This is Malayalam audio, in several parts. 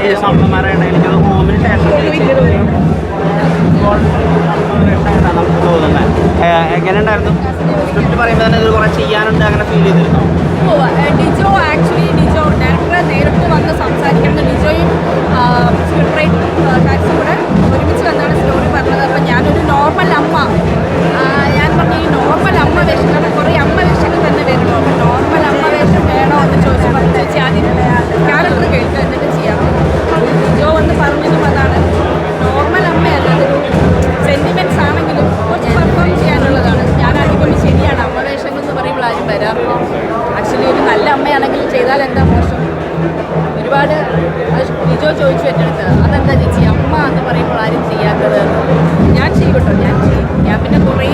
ശേഷം അമ്മമാരെ എനിക്ക് ഹോമിന് ശേഷം നമുക്ക് തോന്നുന്നത് എങ്ങനെ ഉണ്ടായിരുന്നു സ്ക്രിപ്റ്റ് പറയുമ്പോൾ തന്നെ ഇത് കുറേ ചെയ്യാനുണ്ട് അങ്ങനെ ഫീൽ ചെയ്തിരുന്നു? ഡിജോ ആക്ച്വലി ഡിജോ ഡയറക്ടറെ ഒരുപാട് നിജോ ചോദിച്ചു എന്റെ അതെന്താ ചേച്ചി? അമ്മ എന്ന് പറയുമ്പോൾ ആരും ചെയ്യാത്തത്. ഞാൻ ചെയ്യട്ടോ ഞാൻ ചെയ്യും. ഞാൻ പിന്നെ കുറേ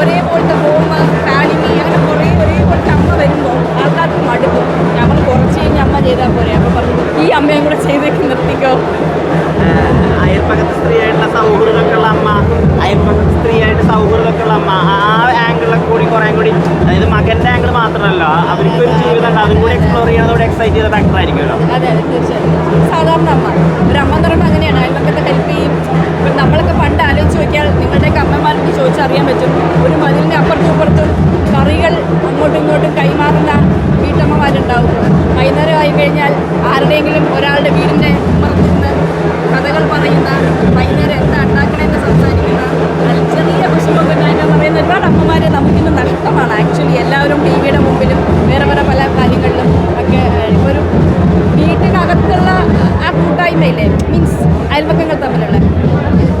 ഒരേപോലത്തെ ഹോം ഫാലിമി അങ്ങനെ കുറേ ഒരേപോലത്തെ അമ്മ വരുമ്പോൾ ആൾക്കാർക്ക് മടുക്കും. ഞമ്മൾ കുറച്ച് കഴിഞ്ഞ് അമ്മ ചെയ്താൽ പോരെ. അപ്പോൾ പറഞ്ഞു ഈ അമ്മയും കൂടെ ചെയ്തേക്ക് നിർത്തിക്കോ. അയൽപ്പക്കത്ത് സ്ത്രീയായിട്ടുള്ള സൗഹൃദമൊക്കെയുള്ള അമ്മ അയൽപ്പക്കത്ത് ആയിട്ട് സൗഹൃദമൊക്കെയുള്ള അമ്മ. ആ ആംഗിളിലൊക്കെ കൂടി കുറേ കൂടി അതായത് മകന്റെ ആംഗിൾ മാത്രമല്ല അവർക്ക് ഒരു ജീവിതം ഉണ്ട്. അതും കൂടി എക്സ്പ്ലോർ ചെയ്യുന്നതോടെ എക്സൈറ്റ് ചെയ്ത ഫാക്ടർ ആയിരിക്കുമല്ലോ. അതെ സാധാരണ അമ്മ ഒരു അമ്മ എന്ന് പറയുമ്പോൾ അങ്ങനെയാണ്. അയൽപക്കത്തെ ഹെൽപ്പ് ചെയ്യും. നമ്മളൊക്കെ പണ്ട് ആലോചിച്ച് നോക്കിയാൽ നിങ്ങളുടെയൊക്കെ അമ്മമാർക്ക് ചോദിച്ചറിയാൻ പറ്റും. ഒരു മതിലിന്റെ അപ്പുറത്തും ഇപ്പുറത്തും കറികൾ അങ്ങോട്ടും ഇങ്ങോട്ടും കൈമാറുന്ന വീട്ടമ്മമാരുണ്ടാവും. വൈകുന്നേരം ആയി കഴിഞ്ഞാൽ ആരുടെയെങ്കിലും ഒരാളുടെ വീടിന്റെ ഉമ്മറത്തിരുന്ന് കഥകൾ പറയുന്ന വൈകുന്നേരം എന്താ ഒരുപാട് അമ്മമാരെ നമുക്കിന്ന് നഷ്ടമാണ്. ആക്ച്വലി എല്ലാവരും ടി വിയുടെ മുമ്പിലും വേറെ വേറെ പല കാര്യങ്ങളിലും ഒക്കെ ഇപ്പോൾ ഒരു വീട്ടിനകത്തുള്ള ആ കൂട്ടായ്മയില്ലേ? മീൻസ് അയൽപക്കങ്ങൾ തമ്മിലുള്ള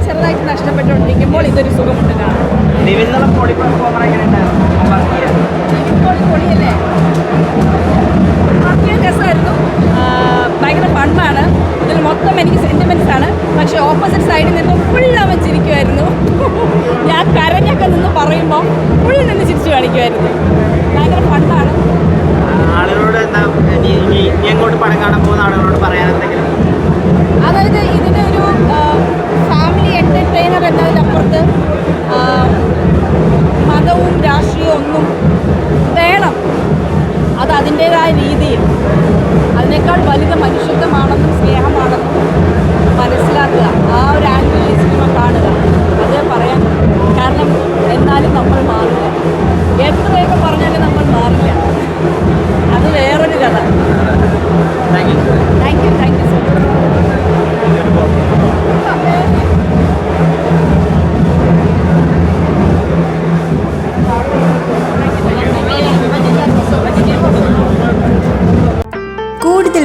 ചെറുതായിട്ട് നഷ്ടപ്പെട്ടുകൊണ്ടിരിക്കുമ്പോൾ ഇതൊരു സുഖമുണ്ട് പൊളിയല്ലേ? ഭയങ്കര രസമായിരുന്നു. ഭയങ്കര ഫണ്ണാണ് ഇതിൽ മൊത്തം എനിക്ക് സെന്റിമെന്റ്സ് ആണ്. പക്ഷേ ഓപ്പോസിറ്റ് സൈഡിൽ നിന്ന് ഫുൾ അതിന്റേതായ രീതിയിൽ അതിനേക്കാൾ വലുത് മനുഷ്യത്വമാണെന്നും സ്നേഹമാണെന്നും